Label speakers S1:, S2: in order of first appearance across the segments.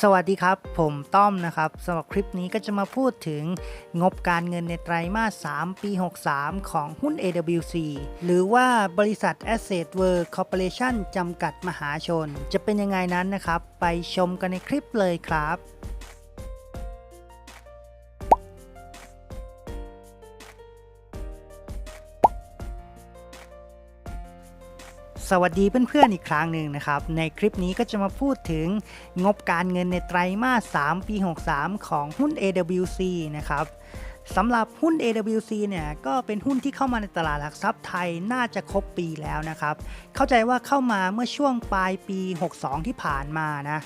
S1: สวัสดีครับ ผมต้อมนะครับสำหรับคลิปนี้ก็จะมาพูดถึงงบการเงินในไตรมาส 3 ปี 63 ของหุ้น AWC หรือว่าบริษัท Asset World Corporation จำกัดมหาชน จะเป็นยังไงนั้นนะครับ ไปชมกันในคลิปเลยครับ สวัสดีเพื่อนๆอีกครั้งหนึ่งนะครับ ในคลิปนี้ก็จะมาพูดถึงงบการเงินในไตรมาส 3 ปี 63 ของหุ้น AWC นะครับสำหรับหุ้น AWC เนี่ยก็เป็นหุ้นที่เข้ามาในตลาดหลักทรัพย์ไทยน่าจะครบปีแล้วนะครับ เข้าใจว่าเข้ามาเมื่อช่วงปลายปี 62 ที่ผ่านมานะ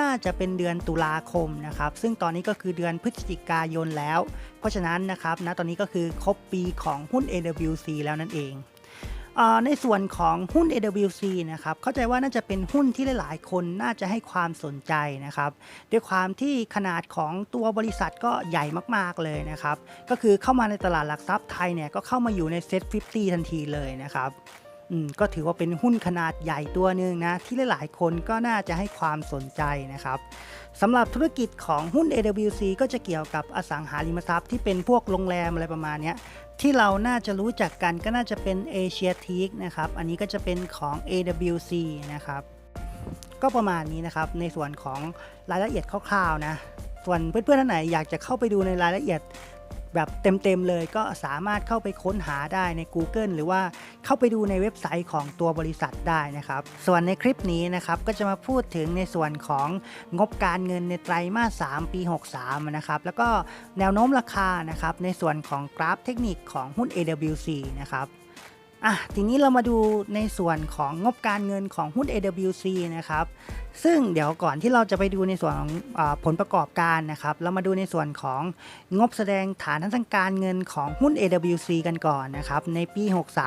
S1: น่าจะเป็นเดือนตุลาคมนะครับ ซึ่งตอนนี้ก็คือเดือนพฤศจิกายนแล้ว เพราะฉะนั้นนะครับณตอนนี้ก็คือครบปีของหุ้น AWC แล้วนั่นเอง ในส่วนของหุ้น AWC นะครับ เข้าใจว่าน่าจะเป็นหุ้นที่หลาย ๆ คนน่าจะให้ความสนใจนะครับ ด้วยความที่ขนาดของตัวบริษัทก็ใหญ่มาก ๆ เลยนะครับ ก็คือเข้ามาในตลาดหลักทรัพย์ไทยเนี่ยก็เข้ามาอยู่ในเซ็ต50 ทันทีเลยนะครับอืมก็ถือว่าเป็นหุ้นขนาดใหญ่ตัวหนึ่งนะ ที่หลาย ๆ คนก็น่าจะให้ความสนใจนะครับสำหรับธุรกิจของหุ้น AWC ก็จะเกี่ยวกับอสังหาริมทรัพย์ที่เป็นพวกโรงแรมอะไรประมาณนี้ ที่เราน่าจะรู้จักกันก็น่าจะเป็น Asia t e a k นะครับ อันนี้ก็จะเป็นของ AWC นะครับ ก็ประมาณนี้นะครับ ในส่วนของรายละเอียดคร่าวๆนะ ส่วนเพื่อนๆท่านไหนอยากจะเข้าไปดูในรายละเอียด แบบเต็มๆเลยก็สามารถเข้าไปค้นหาได้ใน Google หรือว่าเข้าไปดูในเว็บไซต์ของตัวบริษัทได้นะครับ ส่วนในคลิปนี้นะครับก็จะมาพูดถึงในส่วนของงบการเงินในไตรมาส 3 ปี 63 นะครับ แล้วก็แนวโน้มราคานะครับในส่วนของกราฟเทคนิคของหุ้น AWC นะครับ อะทีนี้เรามาดูในส่วนของงบการเงินของหุ้น AWC นะครับซึ่งเดี๋ยวก่อนที่เราจะไปดูในส่วนของอผลประกอบการนะครับ เรามาดูในส่วนของงบแสดงฐานทางการเงินของหุ้น AWC กันก่อนนะครับในปี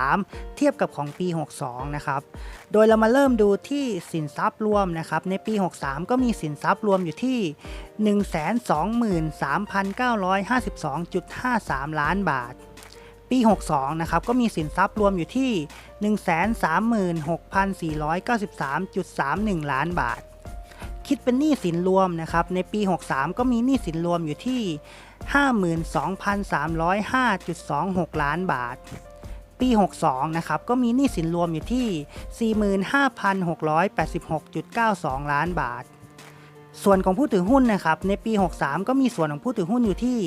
S1: 63 เทียบกับของปี 62 นะครับ โดยเรามาเริ่มดูที่สินทรัพย์รวมนะครับในปี 63 ก็มีสินทรัพย์รวมอยู่ที่ 123,952.53 ล้านบาท ปี 62 นะครับ ก็มีสินทรัพย์รวมอยู่ที่ 136,493.31 ล้านบาท คิดเป็นหนี้สินรวมนะครับ ในปี 63 ก็มีหนี้สินรวมอยู่ที่ 52,305.26 ล้านบาท ปี 62 นะครับ ก็มีหนี้สินรวมอยู่ที่ 45,686.92 ล้านบาท ส่วนของผู้ถือหุ้นนะครับในปี 63 ก็มีส่วนของผู้ถือหุ้นอยู่ที่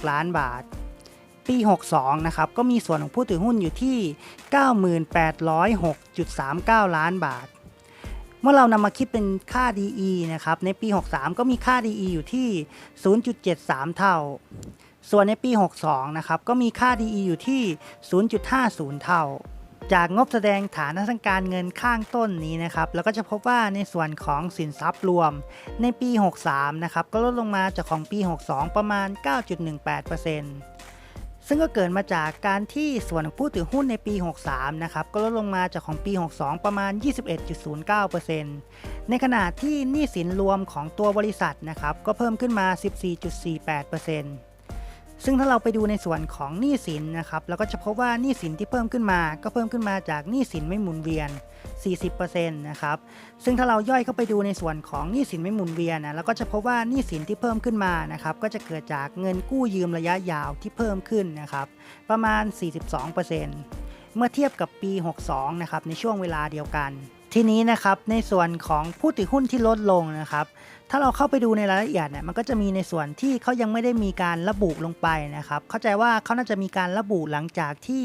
S1: 71,647.26 ล้านบาท ปี 62 นะครับก็มีส่วนของผู้ถือหุ้นอยู่ที่ 9,806.39 ล้านบาท เมื่อเรานำมาคิดเป็นค่า DE นะครับในปี 63 ก็มีค่า DE อยู่ที่ 0.73 เท่า ส่วนในปี 62 นะครับก็มีค่า DE อยู่ที่ 0.50 เท่า จากงบแสดงฐานะทางการเงินข้างต้นนี้นะครับแล้วก็จะพบว่าในส่วนของสินทรัพย์รวมในปี 63 นะครับ ก็ลดลงมาจากของปี 62 ประมาณ 9.18%ซึ่งก็เกิดมาจากการที่ส่วนของผู้ถือหุ้นในปี 63 นะครับ ก็ลดลงมาจากของปี 62 ประมาณ 21.09%ในขณะที่หนี้สินรวมของตัวบริษัทนะครับ ก็เพิ่มขึ้นมา 14.48% ซึ่งถ้าเราไปดูในส่วนของหนี้สินนะครับเราก็จะพบว่าหนี้สินที่เพิ่มขึ้นมา ก็เพิ่มขึ้นมาจากหนี้สินไม่หมุนเวียน 40%นะครับซึ่งถ้าเราย่อยเข้าไปดูในส่วนของหนี้สินไม่หมุนเวียนนะเราก็จะพบว่าหนี้สินที่เพิ่มขึ้นมานะครับก็จะเกิดจากเงินกู้ยืมระยะยาวที่เพิ่มขึ้นนะครับประมาณ 42%เมื่อเทียบกับปี 62 นะครับในช่วงเวลาเดียวกัน ทีนี้นะครับในส่วนของผู้ถือหุ้นที่ลดลงนะครับ ถ้าเราเข้าไปดูในรายละเอียดเนี่ยมันก็จะมีในส่วนที่เขายังไม่ได้มีการระบุลงไปนะครับ เข้าใจว่าเขาน่าจะมีการระบุหลังจากที่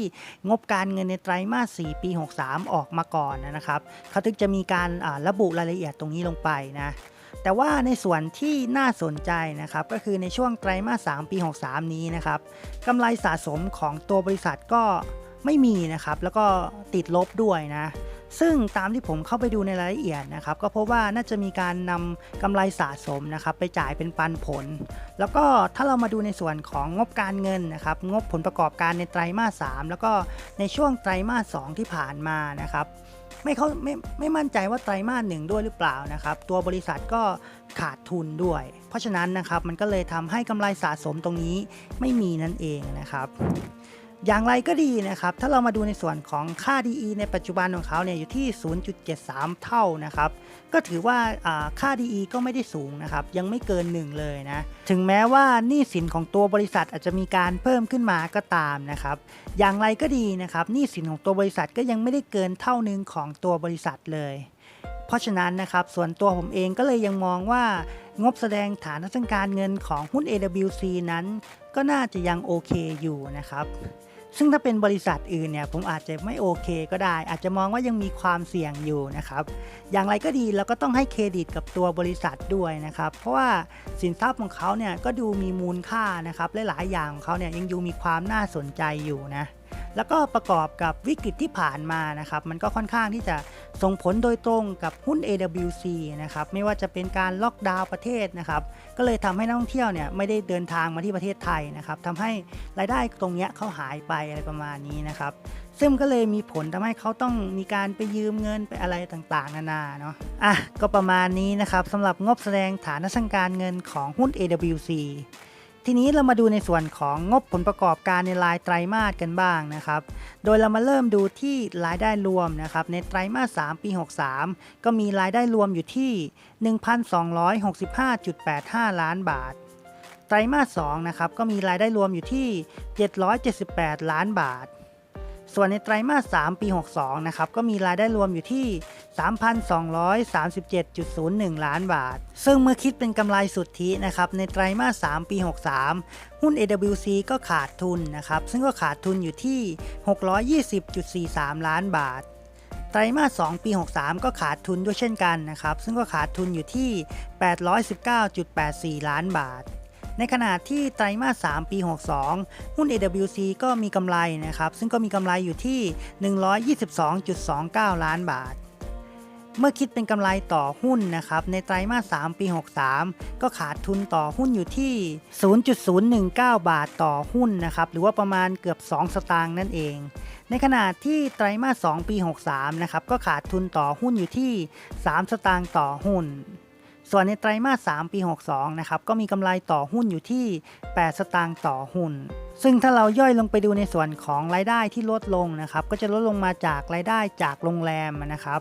S1: งบการเงินในไตรมาส 4 ปี 63 ออกมาก่อนนะครับเขาถึงจะมีการระบุรายละเอียดตรงนี้ลงไปนะแต่ว่าในส่วนที่น่าสนใจนะครับก็คือในช่วงไตรมาส 3 ปี 63 นี้นะครับกำไรสะสมของตัวบริษัทก็ ไม่มีนะครับ แล้วก็ติดลบด้วยนะซึ่งตามที่ผมเข้าไปดูในรายละเอียดนะครับ ก็พบว่าน่าจะมีการนำกำไรสะสมนะครับ ไปจ่ายเป็นปันผล แล้วก็ถ้าเรามาดูในส่วนของงบการเงินนะครับ งบผลประกอบการในไตรมาส 3 แล้วก็ในช่วงไตรมาส 2 ที่ผ่านมานะครับ ไม่เขาไม่ไม่มั่นใจว่าไตรมาสหนึ่งด้วยหรือเปล่านะครับ ตัวบริษัทก็ขาดทุนด้วย เพราะฉะนั้นนะครับมันก็เลยทำให้กำไรสะสมตรงนี้ไม่มีนั่นเองนะครับ อย่างไรก็ดีนะครับ ถ้าเรามาดูในส่วนของค่า DE ในปัจจุบันของเขาเนี่ยอยู่ที่ 0.73 เท่านะครับ ก็ถือว่าอ่าค่า DE ก็ไม่ได้สูงนะครับ ยังไม่เกิน 1 เลยนะ ถึงแม้ว่าหนี้สินของตัวบริษัทอาจจะมีการเพิ่มขึ้นมาก็ตามนะครับ อย่างไรก็ดีนะครับ หนี้สินของตัวบริษัทก็ยังไม่ได้เกินเท่านึงของตัวบริษัทเลย เพราะฉะนั้นนะครับ ส่วนตัวผมเองก็เลยยังมองว่างบแสดงฐานทางการเงินของหุ้น AWC นั้น ก็น่าจะยังโอเคอยู่นะครับ ซึ่งถ้าเป็นบริษัทอื่นเนี่ยผมอาจจะไม่โอเคก็ได้ อาจจะมองว่ายังมีความเสี่ยงอยู่นะครับ อย่างไรก็ดีเราก็ต้องให้เครดิตกับตัวบริษัทด้วยนะครับ เพราะว่าสินทรัพย์ของเขาเนี่ยก็ดูมีมูลค่านะครับลหลายๆอย่างของเขาเนี่ยยังดูมีความน่าสนใจอยู่นะ แล้วก็ประกอบกับวิกฤตที่ผ่านมานะครับมันก็ค่อนข้างที่จะส่งผลโดยตรงกับหุ้น AWC นะครับไม่ว่าจะเป็นการล็อกดาวน์ประเทศนะครับก็เลยทำให้นักท่องเที่ยวเนี่ยไม่ได้เดินทางมาที่ประเทศไทยนะครับทำให้รายได้ตรงเนี้ยเขาหายไปอะไรประมาณนี้นะครับซึ่งก็เลยมีผลทำให้เขาต้องมีการไปยืมเงินไปอะไรต่างๆ นานาเนาะอะก็ประมาณนี้นะครับสำหรับงบแสดงฐานะทางการเงินของหุ้น AWC ทีนี้เรามาดูในส่วนของงบผลประกอบการในรายไตรมาสกันบ้างนะครับ โดยเรามาเริ่มดูที่รายได้รวมนะครับ ในไตรมาส 3 ปี 63 ก็มีรายได้รวมอยู่ที่ 1,265.85 ล้านบาท ไตรมาส 2 นะครับ ก็มีรายได้รวมอยู่ที่ 778 ล้านบาท ส่วนในไตรมาส 3 ปี 62 นะครับ ก็มีรายได้รวมอยู่ที่ 3,237.01 ล้านบาท ซึ่งเมื่อคิดเป็นกำไรสุทธินะครับ ในไตรมาส 3 ปี 63 หุ้น AWC ก็ขาดทุนนะครับ ซึ่งก็ขาดทุนอยู่ที่ 620.43 ล้านบาท ไตรมาส 2 ปี 63 ก็ขาดทุนด้วยเช่นกันนะครับ ซึ่งก็ขาดทุนอยู่ที่ 819.84 ล้านบาท ในขณะที่ไตรมาส 3 ปี 62 หุ้น AWC ก็มีกำไรนะครับ ซึ่งก็มีกำไรอยู่ที่ 122.29 ล้านบาท เมื่อคิดเป็นกำไรต่อหุ้นนะครับ ในไตรมาส 3 ปี 63 ก็ขาดทุนต่อหุ้นอยู่ที่ 0.019 บาทต่อหุ้นนะครับ หรือว่าประมาณเกือบ 2 สตางค์นั่นเองในขณะที่ไตรมาส 2 ปี 63 นะครับ ก็ขาดทุนต่อหุ้นอยู่ที่ 3 สตางค์ต่อหุ้น ส่วนในไตรมาส 3 ปี 62 นะครับ ก็มีกำไรต่อหุ้นอยู่ที่ 8 สตางค์ต่อหุ้น ซึ่งถ้าเราย่อยลงไปดูในส่วนของรายได้ที่ลดลงนะครับ ก็จะลดลงมาจากรายได้จากโรงแรมนะครับ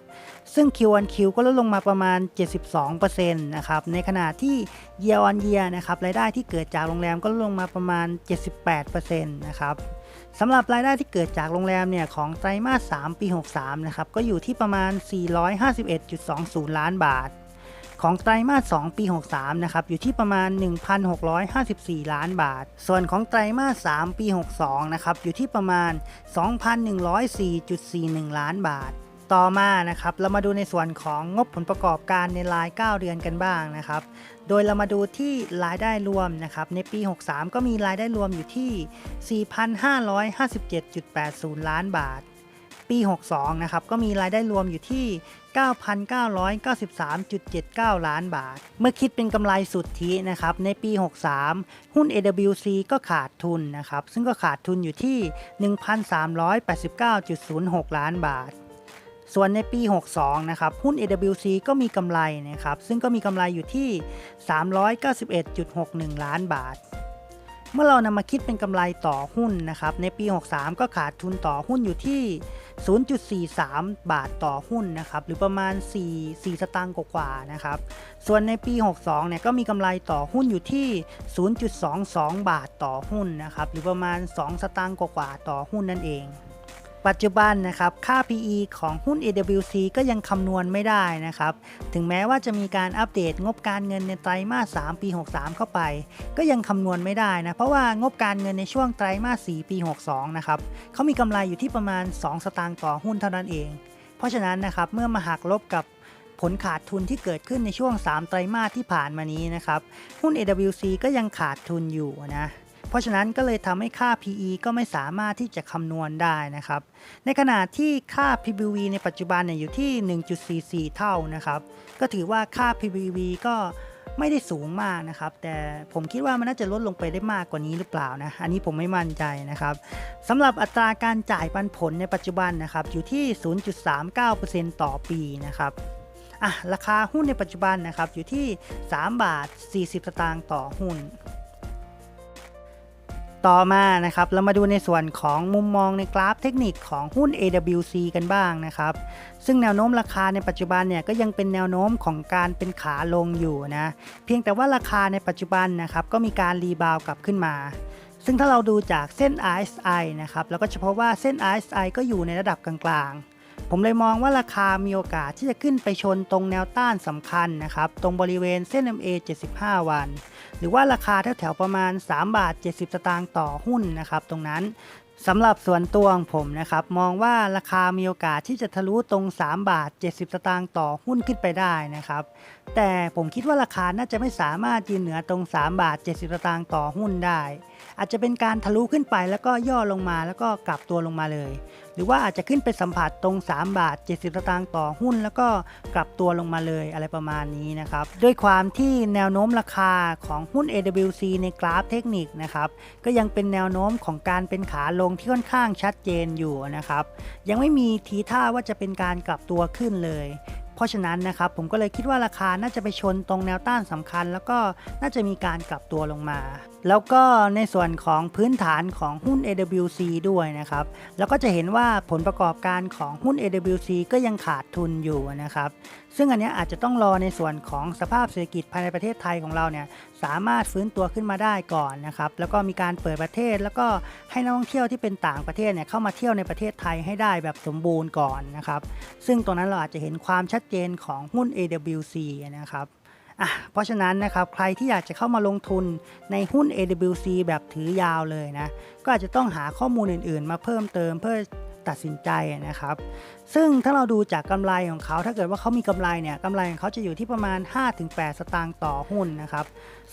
S1: ซึ่ง Q1Q ก็ลดลงมาประมาณ 72%นะครับ ในขณะที่ Year on Year นะครับ รายได้ที่เกิดจากโรงแรมก็ลดลงมาประมาณ 78%นะครับสำหรับรายได้ที่เกิดจากโรงแรมเนี่ยของไตรมาส 3 ปี 63 นะครับ ก็อยู่ที่ประมาณ 451.20 ล้านบาท ของไตรมาส 2 ปี 63 นะครับ อยู่ที่ประมาณ 1,654 ล้านบาท ส่วนของไตรมาส 3 ปี 62 นะครับ อยู่ที่ประมาณ 2,104.41 ล้านบาท ต่อมานะครับ เรามาดูในส่วนของงบผลประกอบการในราย 9 เดือนกันบ้างนะครับ โดยเรามาดูที่รายได้รวมนะครับ ในปี 63 ก็มีรายได้รวมอยู่ที่ 4,557.80 ล้านบาท ปี 62 นะครับ ก็มีรายได้รวมอยู่ที่ 9,993.79 ล้านบาท เมื่อคิดเป็นกำไรสุทธินะครับ ในปี 63 หุ้น AWC ก็ขาดทุนนะครับ ซึ่งก็ขาดทุนอยู่ที่ 1,389.06 ล้านบาทส่วนในปี 62 นะครับ หุ้น AWC ก็มีกำไรนะครับ ซึ่งก็มีกำไรอยู่ที่ 391.61 ล้านบาท เมื่อเรานำมาคิดเป็นกำไรต่อหุ้นนะครับ ในปี 63 ก็ขาดทุนต่อหุ้นอยู่ที่ 0.43 บาทต่อหุ้นนะครับ หรือประมาณ 4 4 สตางค์กว่าๆนะครับ ส่วนในปี 62 เนี่ยก็มีกำไรต่อหุ้นอยู่ที่ 0.22 บาทต่อหุ้นนะครับ หรือประมาณ 2 สตางค์กว่าๆต่อหุ้นนั่นเอง ปัจจุบันนะครับค่า PE ของหุ้น AWC ก็ยังคำนวณไม่ได้นะครับ ถึงแม้ว่าจะมีการอัปเดตงบการเงินในไตรมาส 3 ปี 63 เข้าไป ก็ยังคำนวณไม่ได้นะ เพราะว่างบการเงินในช่วงไตรมาส 4 ปี 62 นะครับเขามีกำไรอยู่ที่ประมาณ 2 สตางค์ต่อหุ้นเท่านั้นเอง เพราะฉะนั้นนะครับเมื่อมาหักลบกับผลขาดทุนที่เกิดขึ้นในช่วง 3 ไตรมาสที่ผ่านมานี้นะครับหุ้น AWC ก็ยังขาดทุนอยู่นะ เพราะฉะนั้นก็เลยทำให้ค่า PE ก็ไม่สามารถที่จะคำนวณได้นะครับ ในขณะที่ค่า PBV ในปัจจุบันเนี่ยอยู่ที่ 1.44 เท่านะครับ ก็ถือว่าค่า PBV ก็ไม่ได้สูงมากนะครับ แต่ผมคิดว่ามันน่าจะลดลงไปได้มากกว่านี้หรือเปล่านะ อันนี้ผมไม่มั่นใจนะครับสำหรับอัตราการจ่ายปันผลในปัจจุบันนะครับอยู่ที่ 0.39%ต่อปีนะครับอะราคาหุ้นในปัจจุบันนะครับอยู่ที่ 3 บาท 40 สตางค์ต่อหุ้น ต่อมานะครับเรามาดูในส่วนของมุมมองในกราฟเทคนิคของหุ้น AWC กันบ้างนะครับ ซึ่งแนวโน้มราคาในปัจจุบันเนี่ยก็ยังเป็นแนวโน้มของการเป็นขาลงอยู่นะเพียงแต่ว่าราคาในปัจจุบันนะครับก็มีการรีบาวกลับขึ้นมาซึ่งถ้าเราดูจากเส้น RSI นะครับเราก็จะพบว่าเส้น RSI ก็อยู่ในระดับกลางๆ ผมเลยมองว่าราคามีโอกาสที่จะขึ้นไปชนตรงแนวต้านสำคัญนะครับ ตรงบริเวณเส้น MA 75 วัน หรือว่าราคาแถวๆประมาณ 3 บาท 70 สตางค์ต่อหุ้นนะครับ ตรงนั้นสำหรับส่วนตัวของผมนะครับ มองว่าราคามีโอกาสที่จะทะลุตรง 3 บาท 70 สตางค์ต่อหุ้นขึ้นไปได้นะครับ แต่ผมคิดว่าราคาน่าจะไม่สามารถยืนเหนือตรง 3 บาท 70 สตางค์ต่อหุ้นได้อาจจะเป็นการทะลุขึ้นไปแล้วก็ย่อลงมาแล้วก็กลับตัวลงมาเลย หรือว่าอาจจะขึ้นไปสัมผัสตรง 3 บาท 70สตางค์ต่อหุ้น แล้วก็กลับตัวลงมาเลยอะไรประมาณนี้นะครับด้วยความที่แนวโน้มราคาของหุ้น AWC ในกราฟเทคนิคนะครับก็ยังเป็นแนวโน้มของการเป็นขาลงที่ค่อนข้างชัดเจนอยู่นะครับยังไม่มีทีท่าว่าจะเป็นการกลับตัวขึ้นเลยเพราะฉะนั้นนะครับผมก็เลยคิดว่าราคาน่าจะไปชนตรงแนวต้านสำคัญ แล้วก็น่าจะมีการกลับตัวลงมาแล้วก็ในส่วนของพื้นฐานของหุ้น AWC ด้วยนะครับ แล้วก็จะเห็นว่าผลประกอบการของหุ้น AWC ก็ยังขาดทุนอยู่นะครับ ซึ่งอันนี้อาจจะต้องรอในส่วนของสภาพเศรษฐกิจภายในประเทศไทยของเราเนี่ยสามารถฟื้นตัวขึ้นมาได้ก่อนนะครับ แล้วก็มีการเปิดประเทศ แล้วก็ให้นักท่องเที่ยวที่เป็นต่างประเทศเนี่ยเข้ามาเที่ยวในประเทศไทยให้ได้แบบสมบูรณ์ก่อนนะครับ ซึ่งตรงนั้นเราอาจจะเห็นความชัดเจนของหุ้น AWC นะครับ อะเพราะฉะนั้นนะครับใครที่อยากจะเข้ามาลงทุนในหุ้น AWC แบบถือยาวเลยนะ ก็อาจจะต้องหาข้อมูลอื่นๆ มาเพิ่มเติมเพื่อตัดสินใจนะครับ ซึ่งถ้าเราดูจากกำไรของเขา ถ้าเกิดว่าเขามีกำไรเนี่ยกำไรของเขาจะอยู่ที่ประมาณ 5-8 สตางค์ต่อหุ้นนะครับ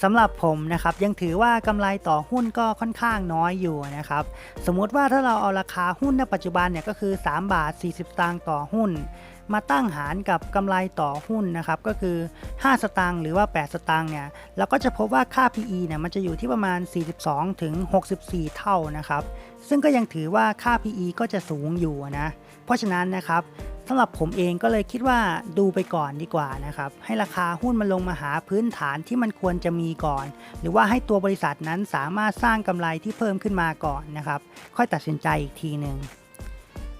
S1: สำหรับผมนะครับยังถือว่ากำไรต่อหุ้นก็ค่อนข้างน้อยอยู่นะครับ สมมุติว่าถ้าเราเอาราคาหุ้นในปัจจุบันเนี่ยก็คือ 3 บาท 40 สตางค์ต่อหุ้น มาตั้งหารกับกำไรต่อหุ้นนะครับก็คือ 5 สตางค์หรือว่า 8 สตางค์เนี่ยเราก็จะพบว่าค่า PE เนี่ยมันจะอยู่ที่ประมาณ 42ถึง64 เท่านะครับ ซึ่งก็ยังถือว่าค่า PE ก็จะสูงอยู่นะเพราะฉะนั้นนะครับสำหรับผมเองก็เลยคิดว่าดูไปก่อนดีกว่านะครับ ให้ราคาหุ้นมันลงมาหาพื้นฐานที่มันควรจะมีก่อน หรือว่าให้ตัวบริษัทนั้นสามารถสร้างกำไรที่เพิ่มขึ้นมาก่อนนะครับ ค่อยตัดสินใจอีกทีหนึ่ง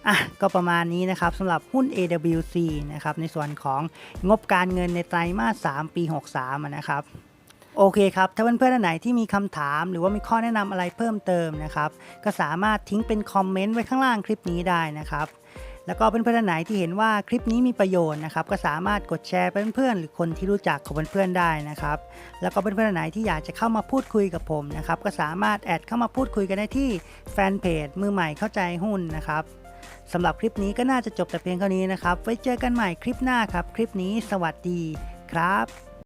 S1: อะก็ประมาณนี้นะครับสำหรับหุ้น AWC นะครับในส่วนของงบการเงินในไตรมาส 3 ปี 63 นะครับโอเคครับ ถ้าเพื่อนๆท่านไหนที่มีคำถามหรือว่ามีข้อแนะนำอะไรเพิ่มเติมนะครับ ก็สามารถทิ้งเป็นคอมเมนต์ไว้ข้างล่างคลิปนี้ได้นะครับ แล้วก็เพื่อนๆท่านไหนที่เห็นว่าคลิปนี้มีประโยชน์นะครับ ก็สามารถกดแชร์ไปเพื่อนๆหรือคนที่รู้จักของเพื่อนๆได้นะครับ แล้วก็เพื่อนๆท่านไหนที่อยากจะเข้ามาพูดคุยกับผมนะครับ ก็สามารถแอดเข้ามาพูดคุยกันได้ที่แฟนเพจมือใหม่เข้าใจหุ้นนะครับ สำหรับคลิปนี้ก็น่าจะจบแต่เพียงเท่านี้นะครับ ไว้เจอกันใหม่คลิปหน้าครับ คลิปนี้สวัสดีครับ